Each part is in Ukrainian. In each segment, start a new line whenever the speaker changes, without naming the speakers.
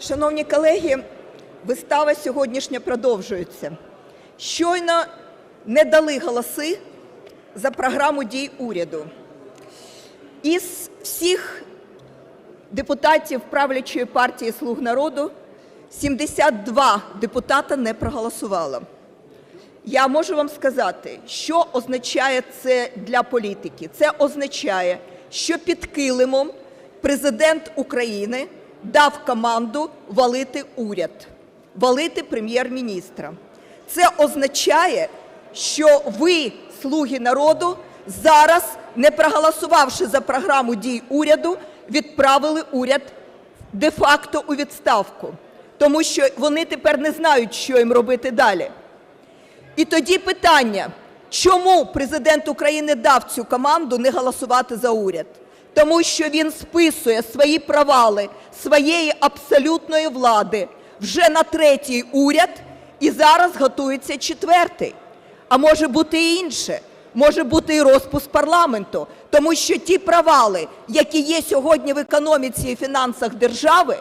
Шановні колеги, вистава сьогоднішня продовжується. Щойно не дали голоси за програму дій уряду. Із всіх депутатів правлячої партії Слуг народу 72 депутата не проголосувало. Я можу вам сказати, що означає це для політики. Це означає, що під килимом президент України дав команду валити уряд, валити прем'єр-міністра. Це означає, що ви, слуги народу, зараз, не проголосувавши за програму дій уряду, відправили уряд де-факто у відставку, тому що вони тепер не знають, що їм робити далі. І тоді питання, чому президент України дав цю команду не голосувати за уряд? Тому що він списує свої провали своєї абсолютної влади вже на третій уряд і зараз готується четвертий. А може бути і інше. Може бути і розпуск парламенту, тому що ті провали, які є сьогодні в економіці і фінансах держави,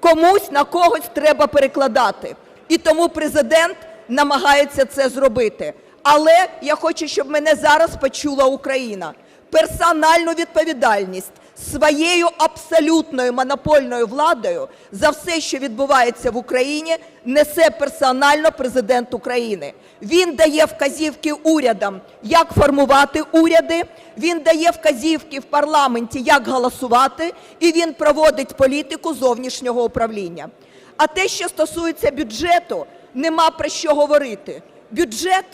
комусь на когось треба перекладати. І тому президент намагається це зробити. Але я хочу, щоб мене зараз почула Україна. Персональну відповідальність своєю абсолютною монопольною владою за все, що відбувається в Україні, несе персонально президент України. Він дає вказівки урядам, як формувати уряди. Він дає вказівки в парламенті, як голосувати, і він проводить політику зовнішнього управління. А те, що стосується бюджету, нема про що говорити. Бюджет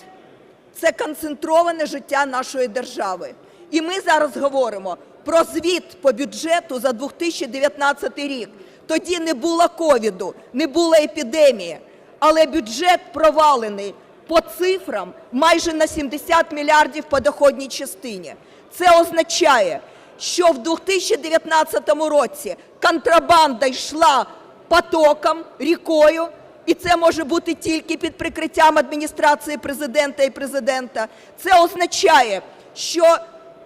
це концентроване життя нашої держави. І ми зараз говоримо про звіт по бюджету за 2019 рік. Тоді не було ковіду, не було епідемії, але бюджет провалений по цифрам майже на 70 мільярдів по доходній частині. Це означає, що в 2019 році контрабанда йшла потоком, рікою, і це може бути тільки під прикриттям адміністрації президента і президента. Це означає, що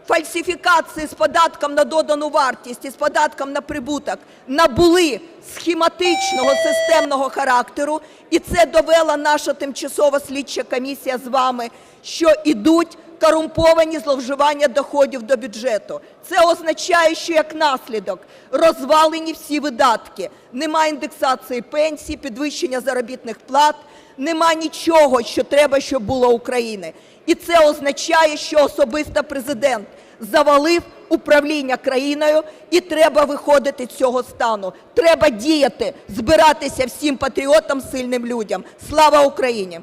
фальсифікації з податком на додану вартість і з податком на прибуток набули схематичного системного характеру, і це довела наша тимчасова слідча комісія з вами, що ідуть корумповані зловживання доходів до бюджету. Це означає, що як наслідок розвалені всі видатки. Нема індексації пенсій, підвищення заробітних плат, нема нічого, що треба, щоб було України. І це означає, що особисто президент завалив управління країною, і треба виходити з цього стану. Треба діяти, збиратися всім патріотам, сильним людям. Слава Україні!